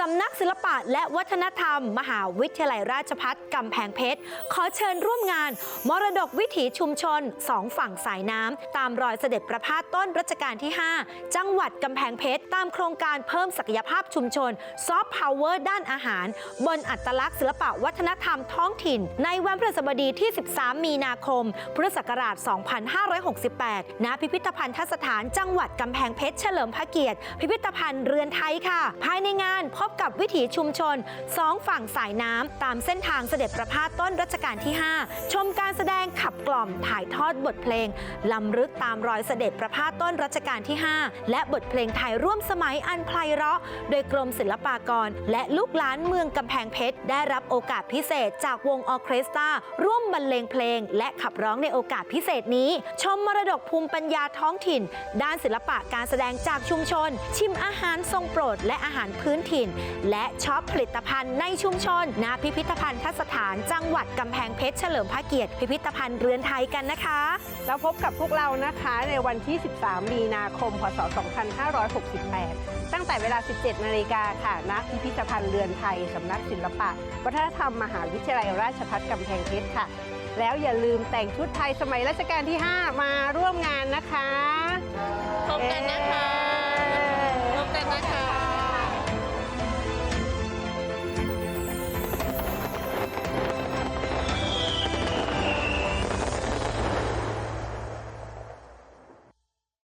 สำนักศิลปะและวัฒนธรรม มหาวิทยาลัยราชพัฒกำแพงเพชร ขอเชิญร่วมงาน มรดกวิถีชุมชนสองฝั่งสายน้ำ ตามรอยเสด็จประพาสต้นรัชกาลที่ 5 จังหวัดกำแพงเพชร ตามโครงการเพิ่มศักยภาพชุมชนซอฟต์พาวเวอร์ด้านอาหาร บนอัตลักษณ์ศิลปะวัฒนธรรมท้องถิ่น ในวันพฤหัสบดีที่ 13 มีนาคม พุทธศักราช 2568 ณ พิพิธภัณฑสถานจังหวัดกำแพงเพชรเฉลิมพระเกียรติ พิพิธภัณฑ์เรือนไทยค่ะ ภายในงานพบกับวิถีชุมชนสองฝั่งสายน้ำตามเส้นทางเสด็จประพาสต้นรัชกาลที่ 5 ชมการแสดงขับกล่อมถ่ายทอดบทเพลงลำลึกตามรอยเสด็จประพาสต้นรัชกาลที่ 5 และบทเพลงไทยร่วมสมัยอันไพเราะ โดยกรมศิลปากร และลูกหลานเมืองกำแพงเพชร ได้รับโอกาสพิเศษจากวงออเคสตราร่วมบรรเลงเพลง และขับร้องในโอกาสพิเศษนี้ ชมมรดกภูมิปัญญาท้องถิ่น ด้านศิลปะการแสดงจากชุมชน ชิมอาหารทรงโปรดและอาหารพื้นถิ่นและช็อปผลิตภัณฑ์ในชุมชนณพิพิธภัณฑสถานจังหวัดกำแพงเพชรเฉลิมพระเกียรติพิพิธภัณฑ์เรือนไทยกันนะคะ แล้วพบกับพวกเรานะคะในวันที่ 13 มีนาคม พศ 2568 ตั้งแต่เวลา 17 นาฬิกาค่ะณพิพิธภัณฑ์เรือนไทยสำนักศิลปะ วัฒนธรรมมหาวิทยาลัยราชภัฏกำแพงเพชรค่ะ แล้วอย่าลืมแต่งชุดไทยสมัยรัชกาลที่ 5 มาร่วมงานนะคะ พบกันนะคะพบกันนะคะ